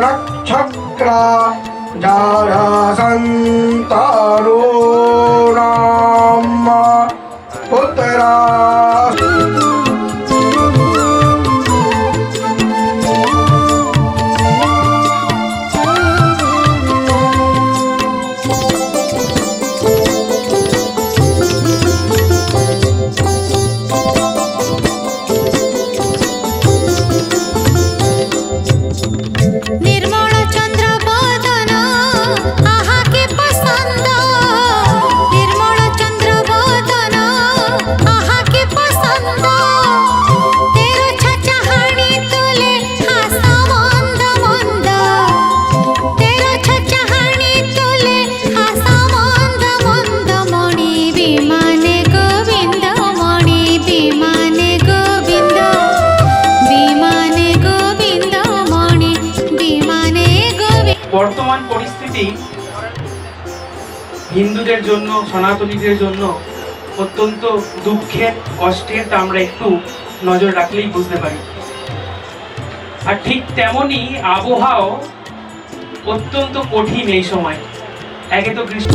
राक्षक्रा পরিস্থিতি হিন্দুদের জন্য, সনাতনীদের জন্য অত্যন্ত দুঃখের, কষ্টের তা আমরা একটু নজর রাখলেই বুঝতে পারি। আর ঠিক তেমনই আবহাওয়া অত্যন্ত কঠিন এই সময়। একে তো গ্রীষ্ম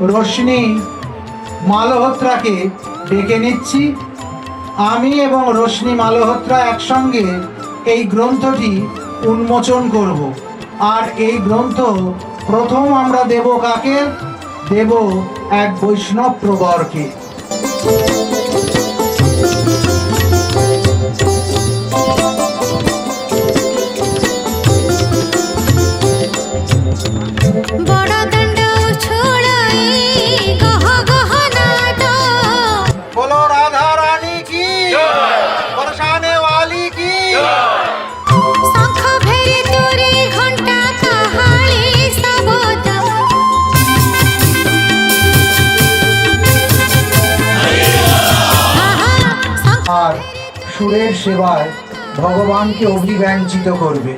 রশ্মি মালহোত্রাকে ডেকে নিচ্ছি। আমি এবং রশ্মি মালহোত্রা একসঙ্গে এই গ্রন্থটি উন্মোচন করব। আর এই গ্রন্থ প্রথম আমরা দেব কাকে? দেব এক বৈষ্ণব প্রবরকে আর সুরের সেবায় ভগবানকে অভিব্যাঞ্চিত করবে।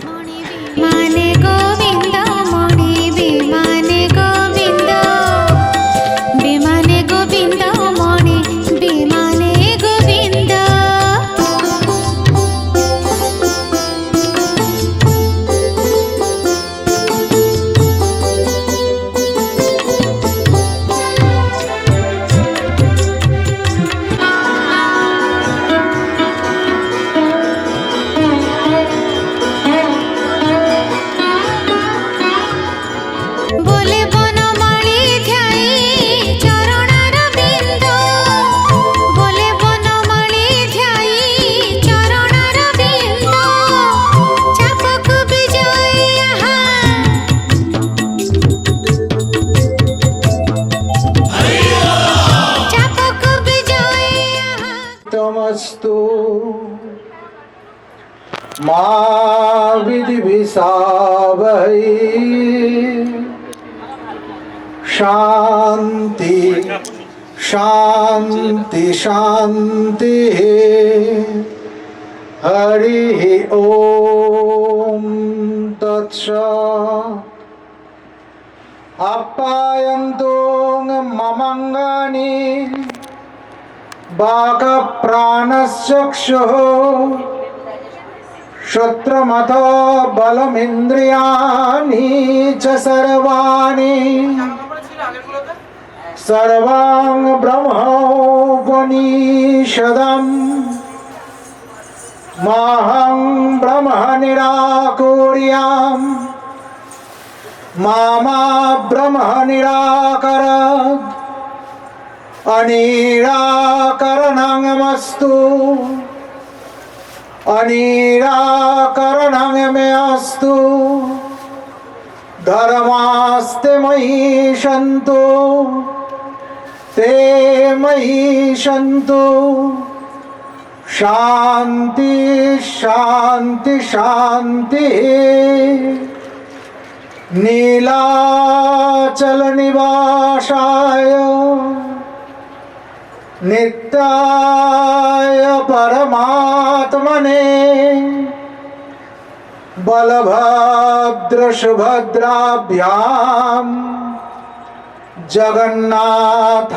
মানে গোবিন্দ মস্তু মা বিধি বিষাবহী শান্তি শান্তি শান্তি হরি ওম তৎস আপ্যায়ন্তং बाकप्राणश्चक्षुः श्रोत्रमथ बलमिन्द्रियाणि च सर्वाणि सर्वां ब्रह्मोपनिषदम् माहं ब्रह्म निराकुर्याम् मामा ब्रह्म निराकरत् अनिराकरणमस्तु अनिराकरणं मे अस्तु धर्मास्ते मयि सन्तु ते मयि सन्तु शान्ति शान्ति शान्तिः नीलाचलनिवासाय नित्याय परमात्मने बलभद्रसुभद्राभ्यां जगन्नाथाय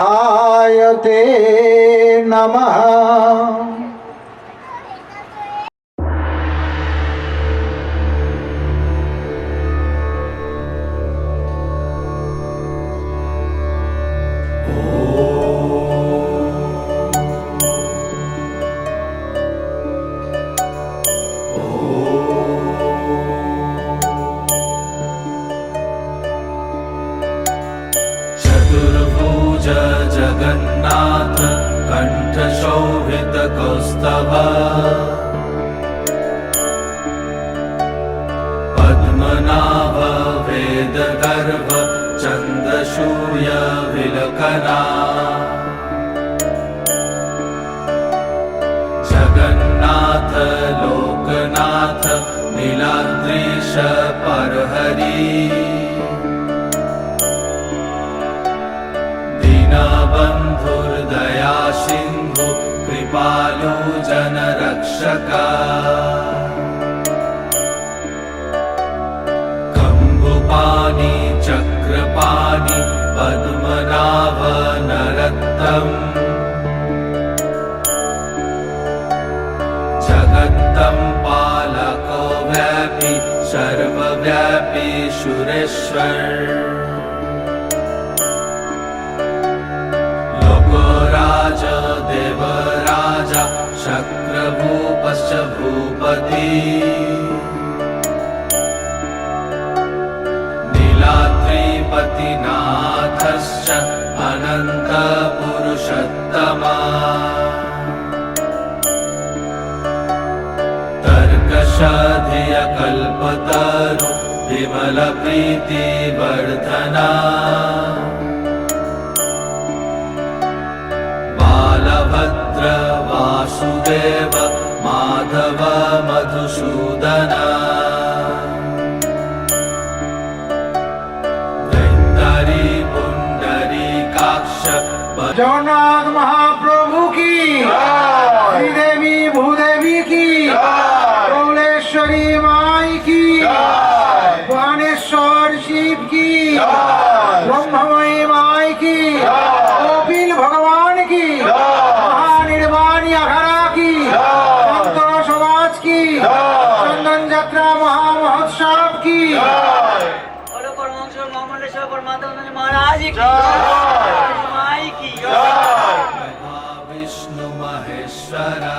ते नमः कण्ठशोभितकौस्तभ पद्मनाभ वेदगर्भ चन्द्रसूर्य विलकना दशका कम्बुपानि चक्रपाणि पद्मनाभनरम् छगन्तं पालको व्यापि सर्वव्यापि सुरेश्वर। लघो राज शक्रभूपश्च भूपति नीलाद्रिपतिनाथश्च अनन्तपुरुषोत्तमा। तर्कशधियकल्पतरु विमलप्रीतिवर्धना वासुदेव माधव मधुसूदना চন্দন যাত্রা মহামহোৎসব কি? বিষ্ণু মহেশ্বরা।